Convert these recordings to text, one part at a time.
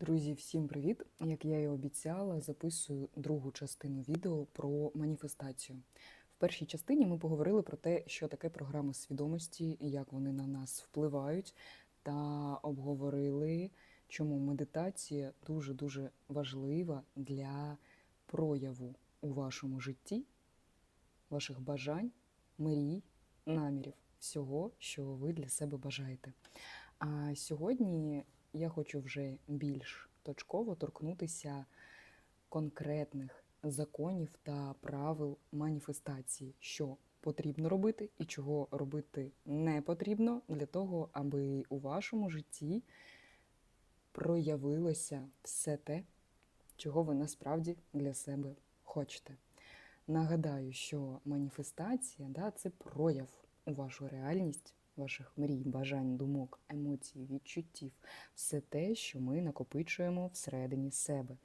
Друзі, всім привіт! Як я і обіцяла, записую другу частину відео про маніфестацію. В першій частині ми поговорили про те, що таке програми свідомості, як вони на нас впливають, та обговорили, чому медитація дуже-дуже важлива для прояву у вашому житті, ваших бажань, мрій, намірів, всього, що ви для себе бажаєте. А сьогодні я хочу вже більш точково торкнутися конкретних законів та правил маніфестації, що потрібно робити і чого робити не потрібно для того, аби у вашому житті проявилося все те, чого ви насправді для себе хочете. Нагадаю, що маніфестація да, це прояв у вашу реальність ваших мрій, бажань, думок, емоцій, відчуттів, все те, що ми накопичуємо всередині себе.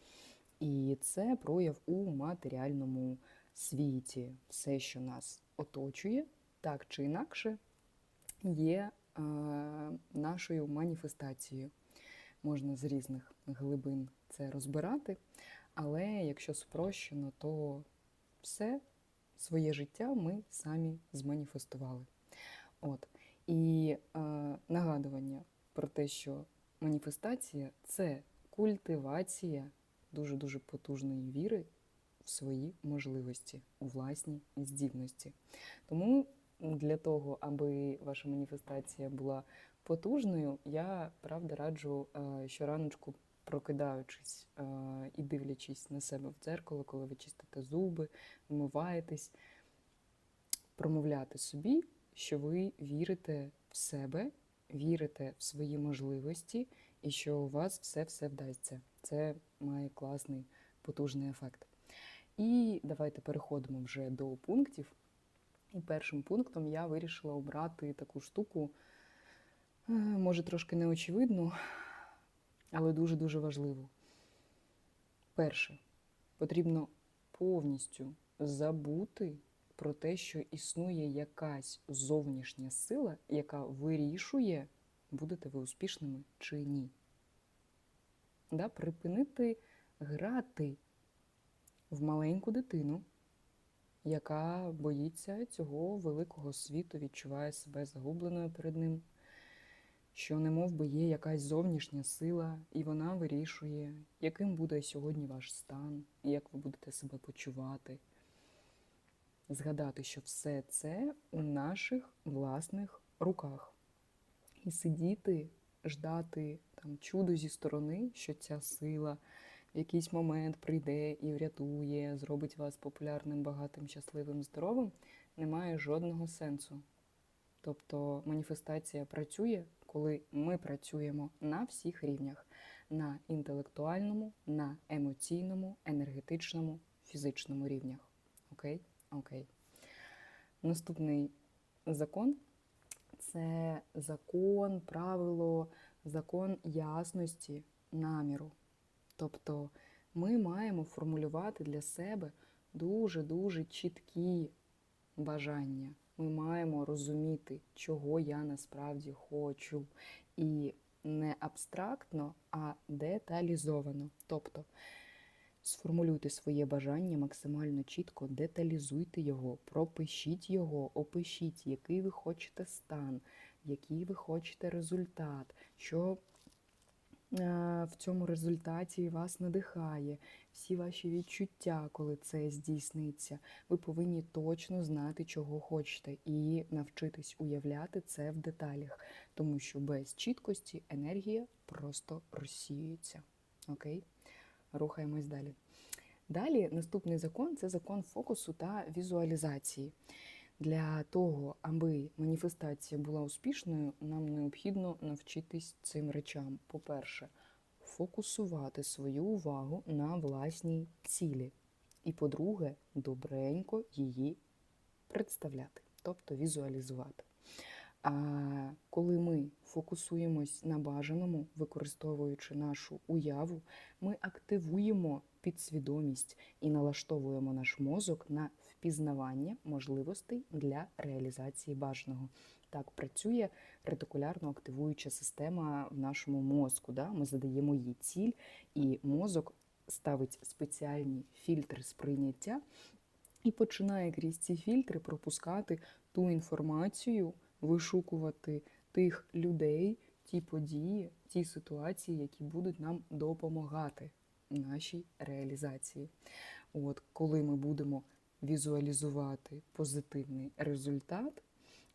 І це прояв у матеріальному світі. Все, що нас оточує, так чи інакше, є е, нашою маніфестацією. Можна з різних глибин це розбирати, але якщо спрощено, то все своє життя ми самі зманіфестували. От. І е, нагадування про те, що маніфестація це культивація дуже-дуже потужної віри в свої можливості, у власні здібності. Тому для того, аби ваша маніфестація була потужною, я правда раджу е, щораночку, прокидаючись е, і дивлячись на себе в дзеркало, коли ви чистите зуби, вмиваєтесь, промовляти собі що ви вірите в себе, вірите в свої можливості і що у вас все-все вдасться. Це має класний потужний ефект. І давайте переходимо вже до пунктів. І першим пунктом я вирішила обрати таку штуку, е, може трошки неочевидну, але дуже-дуже важливу. Перше, потрібно повністю забути про те, що існує якась зовнішня сила, яка вирішує, будете ви успішними чи ні. Да? Припинити грати в маленьку дитину, яка боїться цього великого світу, відчуває себе загубленою перед ним, що не би є якась зовнішня сила, і вона вирішує, яким буде сьогодні ваш стан, і як ви будете себе почувати згадати, що все це у наших власних руках. І сидіти, ждати там чудо зі сторони, що ця сила в якийсь момент прийде і врятує, зробить вас популярним, багатим, щасливим, здоровим, не має жодного сенсу. Тобто маніфестація працює, коли ми працюємо на всіх рівнях: на інтелектуальному, на емоційному, енергетичному, фізичному рівнях. Окей? Окей. Наступний закон це закон, правило, закон ясності наміру. Тобто ми маємо формулювати для себе дуже-дуже чіткі бажання. Ми маємо розуміти, чого я насправді хочу. І не абстрактно, а деталізовано. Тобто Сформулюйте своє бажання максимально чітко, деталізуйте його, пропишіть його, опишіть, який ви хочете стан, який ви хочете результат, що е, в цьому результаті вас надихає, всі ваші відчуття, коли це здійсниться. Ви повинні точно знати, чого хочете, і навчитись уявляти це в деталях, тому що без чіткості енергія просто розсіюється. Окей? Рухаємось далі. Далі наступний закон це закон фокусу та візуалізації. Для того, аби маніфестація була успішною, нам необхідно навчитись цим речам. По-перше, фокусувати свою увагу на власній цілі. І, по-друге, добренько її представляти, тобто візуалізувати. А коли ми фокусуємось на бажаному, використовуючи нашу уяву, ми активуємо підсвідомість і налаштовуємо наш мозок на впізнавання можливостей для реалізації бажаного. Так працює ретикулярно активуюча система в нашому мозку. Да? Ми задаємо їй ціль, і мозок ставить спеціальні фільтри сприйняття і починає крізь ці фільтри пропускати ту інформацію, вишукувати тих людей, ті події, ті ситуації, які будуть нам допомагати нашій реалізації. От коли ми будемо візуалізувати позитивний результат,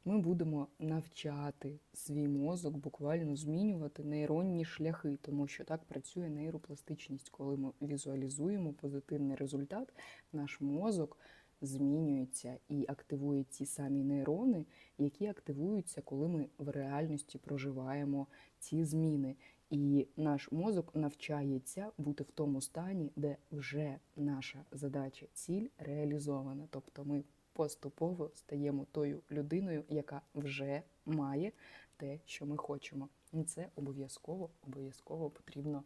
ми будемо навчати свій мозок буквально змінювати нейронні шляхи, тому що так працює нейропластичність. Коли ми візуалізуємо позитивний результат, наш мозок змінюється і активує ті самі нейрони, які активуються, коли ми в реальності проживаємо ці зміни. І наш мозок навчається бути в тому стані, де вже наша задача, ціль реалізована. Тобто ми поступово стаємо тою людиною, яка вже має те, що ми хочемо. І це обов'язково, обов'язково потрібно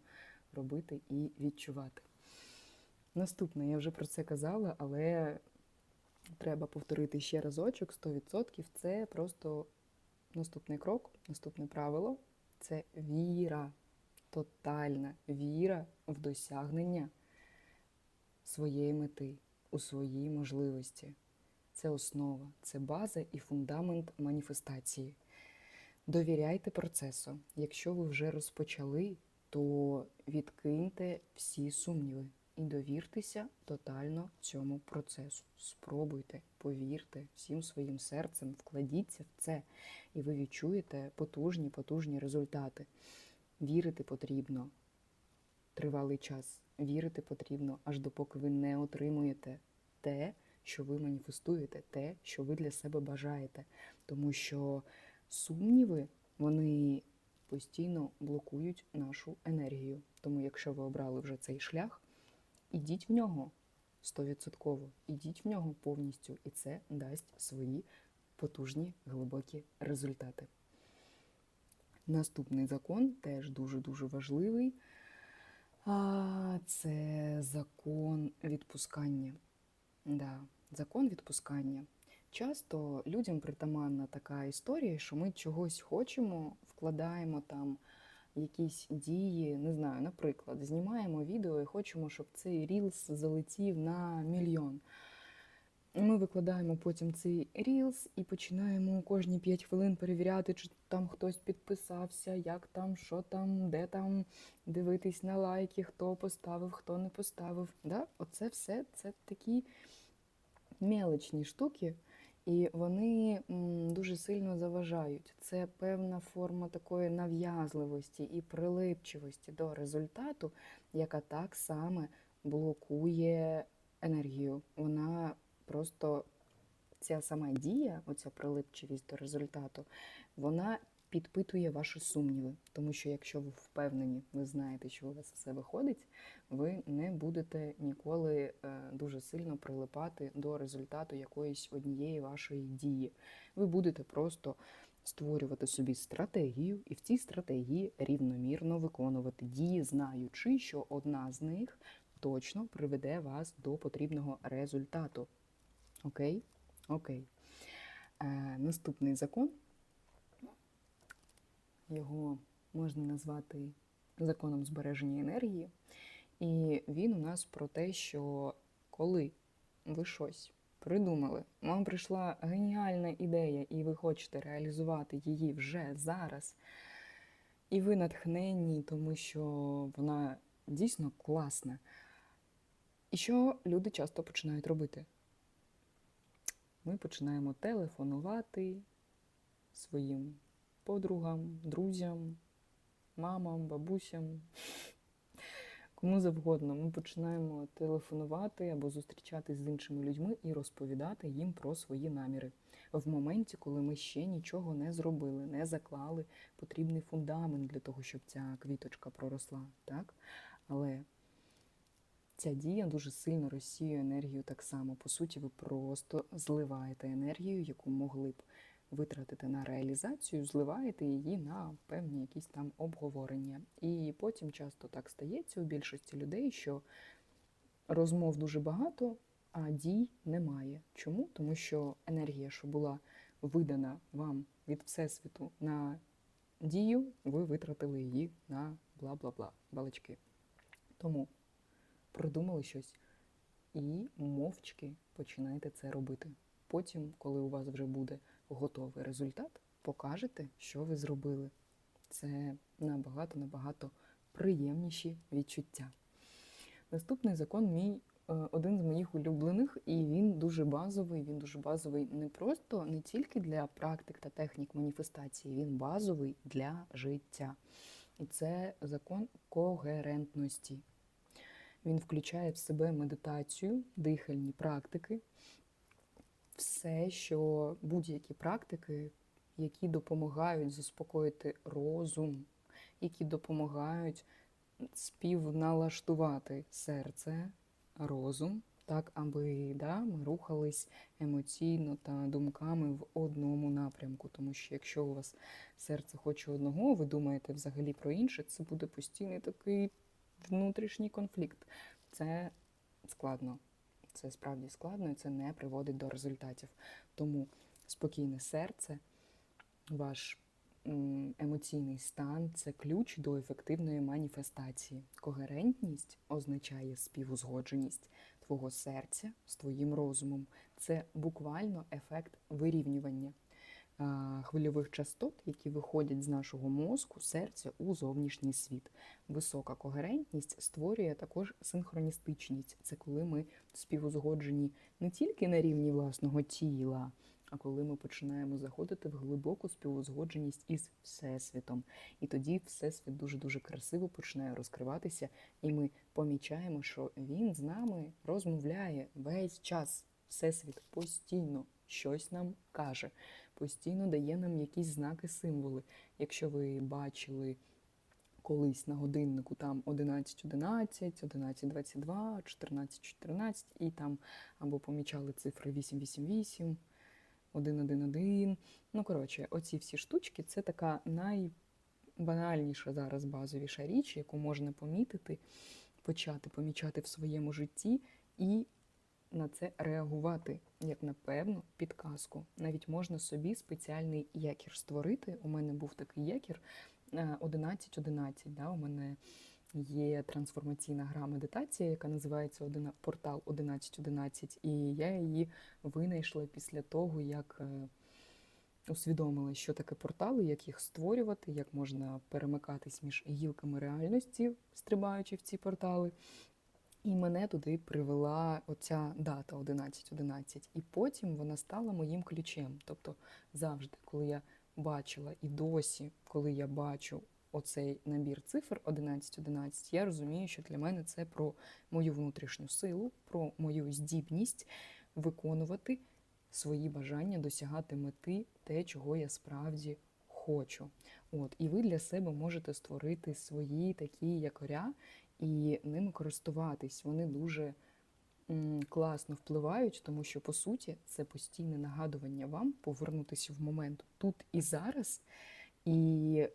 робити і відчувати. Наступне, я вже про це казала, але треба повторити ще разочок, 100%. Це просто наступний крок, наступне правило це віра, тотальна віра в досягнення своєї мети, у своїй можливості. Це основа, це база і фундамент маніфестації. Довіряйте процесу. Якщо ви вже розпочали, то відкиньте всі сумніви і довіртеся тотально цьому процесу. Спробуйте, повірте всім своїм серцем, вкладіться в це, і ви відчуєте потужні, потужні результати. Вірити потрібно тривалий час. Вірити потрібно, аж допоки ви не отримуєте те, що ви маніфестуєте, те, що ви для себе бажаєте. Тому що сумніви, вони постійно блокують нашу енергію. Тому, якщо ви обрали вже цей шлях, ідіть в нього стовідсотково, ідіть в нього повністю, і це дасть свої потужні глибокі результати. Наступний закон теж дуже-дуже важливий. А, Це закон відпускання. Да, Закон відпускання. Часто людям притаманна така історія, що ми чогось хочемо, вкладаємо там якісь дії, не знаю, наприклад, знімаємо відео і хочемо, щоб цей рілс залетів на мільйон. Ми викладаємо потім цей рілс і починаємо кожні 5 хвилин перевіряти, чи там хтось підписався, як там, що там, де там, дивитись на лайки, хто поставив, хто не поставив. Да? Оце все це такі мелочні штуки, і вони дуже сильно заважають. Це певна форма такої нав'язливості і прилипчивості до результату, яка так само блокує енергію. Вона просто ця сама дія, оця прилипчивість до результату, вона підпитує ваші сумніви. Тому що якщо ви впевнені, ви знаєте, що у вас все виходить, ви не будете ніколи е, дуже сильно прилипати до результату якоїсь однієї вашої дії. Ви будете просто створювати собі стратегію, і в цій стратегії рівномірно виконувати дії, знаючи, що одна з них точно приведе вас до потрібного результату. Окей? Окей. Е, Наступний закон. Його можна назвати законом збереження енергії. І він у нас про те, що коли ви щось придумали, вам прийшла геніальна ідея, і ви хочете реалізувати її вже зараз, і ви натхненні, тому що вона дійсно класна. І що люди часто починають робити? Ми починаємо телефонувати своїм подругам, друзям, мамам, бабусям, кому завгодно. Ми починаємо телефонувати або зустрічатись з іншими людьми і розповідати їм про свої наміри. В моменті, коли ми ще нічого не зробили, не заклали потрібний фундамент для того, щоб ця квіточка проросла. Так? Але ця дія дуже сильно розсіює енергію так само. По суті, ви просто зливаєте енергію, яку могли б витратити на реалізацію, зливаєте її на певні якісь там обговорення. І потім часто так стається у більшості людей, що розмов дуже багато, а дій немає. Чому? Тому що енергія, що була видана вам від Всесвіту на дію, ви витратили її на бла-бла-бла, балачки. Тому продумали щось і мовчки починайте це робити. Потім, коли у вас вже буде готовий результат, покажете, що ви зробили. Це набагато набагато приємніші відчуття. Наступний закон мій е, один з моїх улюблених, і він дуже базовий. Він дуже базовий не просто не тільки для практик та технік маніфестації, він базовий для життя. І це закон когерентності. Він включає в себе медитацію, дихальні практики, все, що будь-які практики, які допомагають заспокоїти розум, які допомагають співналаштувати серце, розум, так, аби да, ми рухались емоційно та думками в одному напрямку. Тому що якщо у вас серце хоче одного, ви думаєте взагалі про інше, це буде постійний такий внутрішній конфлікт. Це складно. Це справді складно і це не приводить до результатів. Тому спокійне серце, ваш емоційний стан це ключ до ефективної маніфестації. Когерентність означає співузгодженість твого серця з твоїм розумом. Це буквально ефект вирівнювання хвильових частот, які виходять з нашого мозку, серця у зовнішній світ. Висока когерентність створює також синхроністичність. Це коли ми співузгоджені не тільки на рівні власного тіла, а коли ми починаємо заходити в глибоку співузгодженість із Всесвітом. І тоді Всесвіт дуже-дуже красиво починає розкриватися, і ми помічаємо, що він з нами розмовляє весь час. Всесвіт постійно щось нам каже, постійно дає нам якісь знаки, символи. Якщо ви бачили колись на годиннику там 11.11, 11.22, 14.14 і там або помічали цифри 888, 111. Ну, коротше, оці всі штучки це така найбанальніша зараз базовіша річ, яку можна помітити, почати помічати в своєму житті і на це реагувати, як на певну підказку. Навіть можна собі спеціальний якір створити. У мене був такий якір 11.11. Да? У мене є трансформаційна гра медитація, яка називається портал 11.11. І я її винайшла після того, як е, усвідомила, що таке портали, як їх створювати, як можна перемикатись між гілками реальності, стрибаючи в ці портали. І мене туди привела оця дата 11.11. І потім вона стала моїм ключем. Тобто завжди, коли я бачила і досі, коли я бачу оцей набір цифр 11.11, я розумію, що для мене це про мою внутрішню силу, про мою здібність виконувати свої бажання, досягати мети, те, чого я справді хочу. От, і ви для себе можете створити свої такі якоря і ними користуватись. Вони дуже класно впливають, тому що по суті це постійне нагадування вам повернутися в момент тут і зараз, і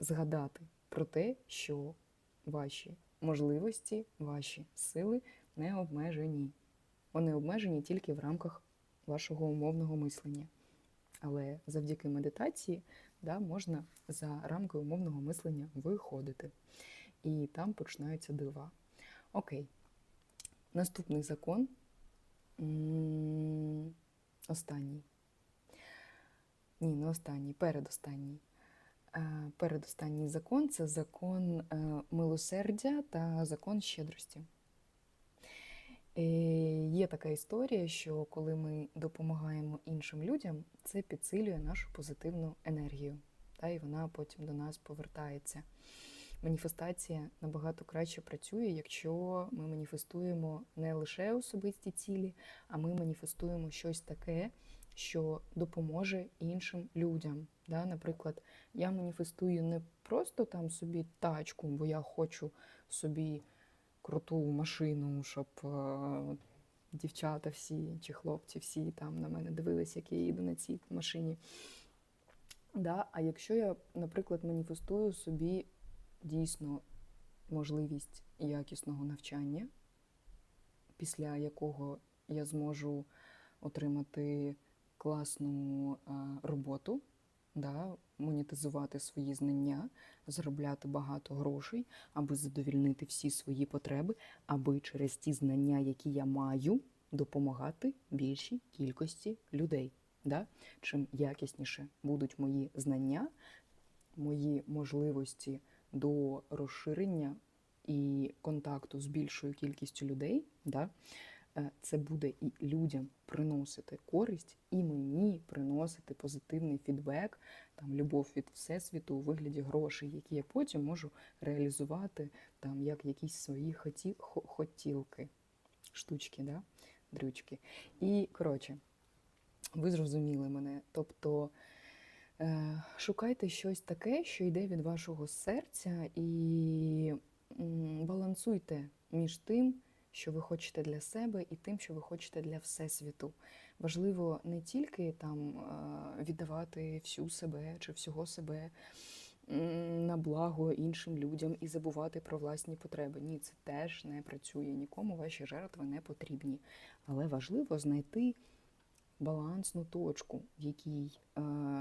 згадати про те, що ваші можливості, ваші сили не обмежені. Вони обмежені тільки в рамках вашого умовного мислення. Але завдяки медитації да, можна за рамки умовного мислення виходити. І там починаються дива. Окей. Наступний закон. Останній. Ні, не останній, передостанній. Е, Передостанній закон це закон е, милосердя та закон щедрості. Е, Є така історія, що коли ми допомагаємо іншим людям, це підсилює нашу позитивну енергію, та, і вона потім до нас повертається. Маніфестація набагато краще працює, якщо ми маніфестуємо не лише особисті цілі, а ми маніфестуємо щось таке, що допоможе іншим людям. Да? Наприклад, я маніфестую не просто там собі тачку, бо я хочу собі круту машину, щоб е, дівчата всі чи хлопці всі там на мене дивились, як я їду на цій машині. Да? А якщо я, наприклад, маніфестую собі дійсно можливість якісного навчання, після якого я зможу отримати класну е, роботу, да, монетизувати свої знання, заробляти багато грошей, аби задовільнити всі свої потреби, аби через ті знання, які я маю, допомагати більшій кількості людей. Да? Чим якісніше будуть мої знання, мої можливості до розширення і контакту з більшою кількістю людей, да, е, це буде і людям приносити користь, і мені приносити позитивний фідбек, там любов від всесвіту у вигляді грошей, які я потім можу реалізувати там як якісь свої хоті, хотілки, штучки, да, дрючки. І коротше, ви зрозуміли мене. Тобто шукайте щось таке, що йде від вашого серця, і балансуйте між тим, що ви хочете для себе, і тим, що ви хочете для всесвіту. Важливо не тільки там е, віддавати всю себе чи всього себе на благо іншим людям і забувати про власні потреби. Ні, це теж не працює. Нікому ваші жертви не потрібні. Але важливо знайти балансну точку, в якій е,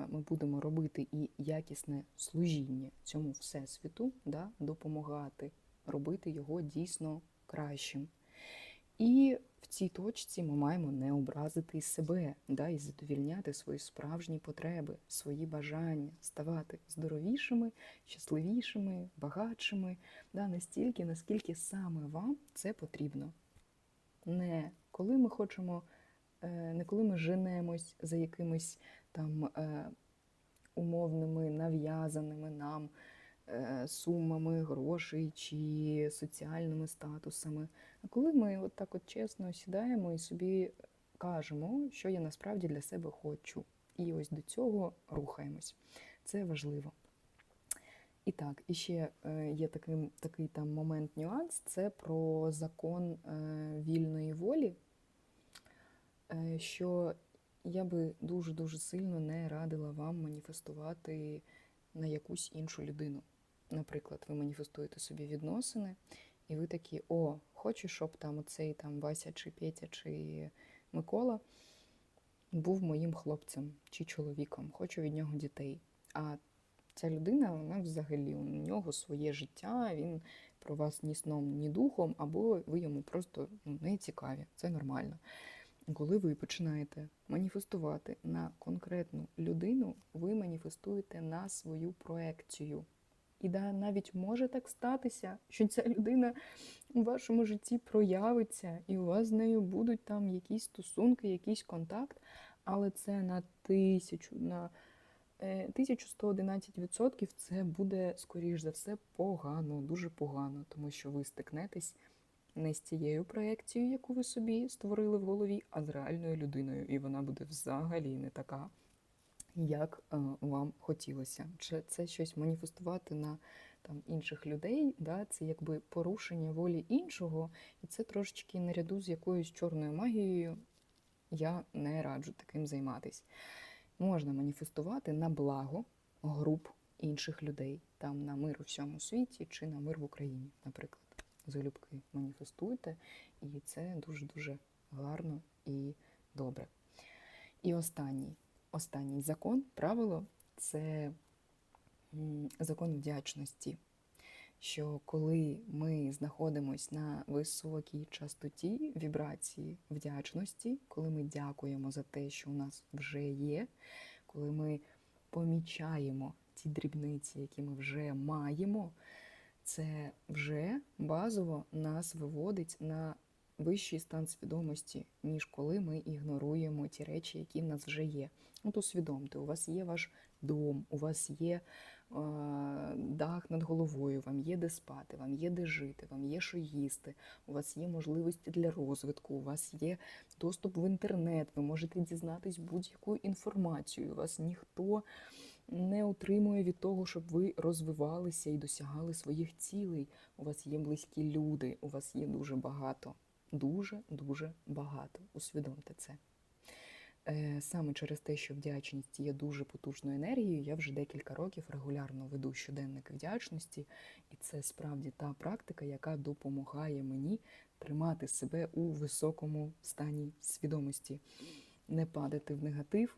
ми будемо робити і якісне служіння цьому всесвіту, да, допомагати робити його дійсно кращим. І в цій точці ми маємо не образити себе, да, і задовільняти свої справжні потреби, свої бажання, ставати здоровішими, щасливішими, багатшими, да, настільки, наскільки саме вам це потрібно. Не коли ми хочемо, не коли ми женемось за якимись там е, умовними нав'язаними нам е, сумами грошей чи соціальними статусами. А коли ми от так от чесно сідаємо і собі кажемо, що я насправді для себе хочу. І ось до цього рухаємось. Це важливо. І так, і ще е, є такий, такий там момент нюанс це про закон е, вільної волі, е, що я би дуже-дуже сильно не радила вам маніфестувати на якусь іншу людину. Наприклад, ви маніфестуєте собі відносини, і ви такі: о, хочу, щоб там оцей там Вася чи Петя чи Микола був моїм хлопцем чи чоловіком, хочу від нього дітей. А ця людина, вона взагалі у нього своє життя, він про вас ні сном, ні духом, або ви йому просто ну, не цікаві. Це нормально. Коли ви починаєте маніфестувати на конкретну людину, ви маніфестуєте на свою проекцію. І да, навіть може так статися, що ця людина у вашому житті проявиться, і у вас з нею будуть там якісь стосунки, якийсь контакт, але це на тисячу, на е, 1111% це буде, скоріш за все, погано, дуже погано, тому що ви стикнетесь не з цією проекцією, яку ви собі створили в голові, а з реальною людиною. І вона буде взагалі не така, як е, вам хотілося. Чи це щось маніфестувати на там, інших людей, да? це якби порушення волі іншого, і це трошечки наряду з якоюсь чорною магією. Я не раджу таким займатися. Можна маніфестувати на благо груп інших людей, там на мир у всьому світі чи на мир в Україні, наприклад. Залюбки маніфестуйте, і це дуже-дуже гарно і добре. І останній, останній закон, правило це закон вдячності. Що коли ми знаходимося на високій частоті вібрації вдячності, коли ми дякуємо за те, що у нас вже є, коли ми помічаємо ті дрібниці, які ми вже маємо, це вже базово нас виводить на вищий стан свідомості, ніж коли ми ігноруємо ті речі, які в нас вже є. От усвідомте, у вас є ваш дом, у вас є е, дах над головою, вам є де спати, вам є де жити, вам є що їсти, у вас є можливості для розвитку, у вас є доступ в інтернет, ви можете дізнатись будь-яку інформацію. У вас ніхто не утримує від того, щоб ви розвивалися і досягали своїх цілей. У вас є близькі люди, у вас є дуже багато, дуже дуже багато. Усвідомте це. Е, Саме через те, що вдячність є дуже потужною енергією, я вже декілька років регулярно веду щоденник вдячності, і це справді та практика, яка допомагає мені тримати себе у високому стані свідомості, не падати в негатив,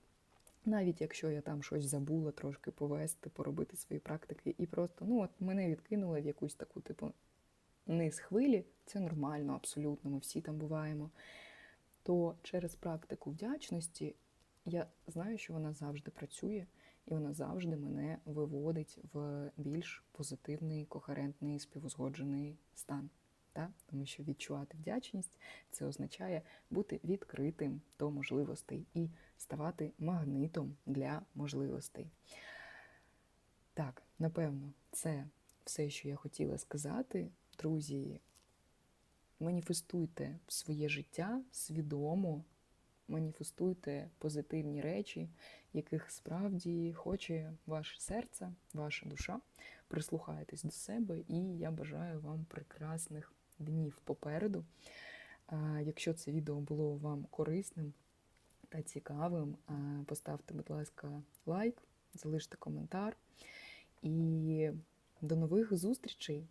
Навіть якщо я там щось забула трошки повести, поробити свої практики, і просто ну от мене відкинули в якусь таку, типу, низ хвилі, це нормально, абсолютно, ми всі там буваємо. То через практику вдячності я знаю, що вона завжди працює, і вона завжди мене виводить в більш позитивний, кохерентний, співузгоджений стан. Та? Тому що відчувати вдячність це означає бути відкритим до можливостей і ставати магнитом для можливостей. Так, напевно, це все, що я хотіла сказати. Друзі, маніфестуйте своє життя свідомо, маніфестуйте позитивні речі, яких справді хоче ваше серце, ваша душа. Прислухайтесь до себе, і я бажаю вам прекрасних днів попереду. Якщо це відео було вам корисним та цікавим, поставте, будь ласка, лайк, залиште коментар. І до нових зустрічей!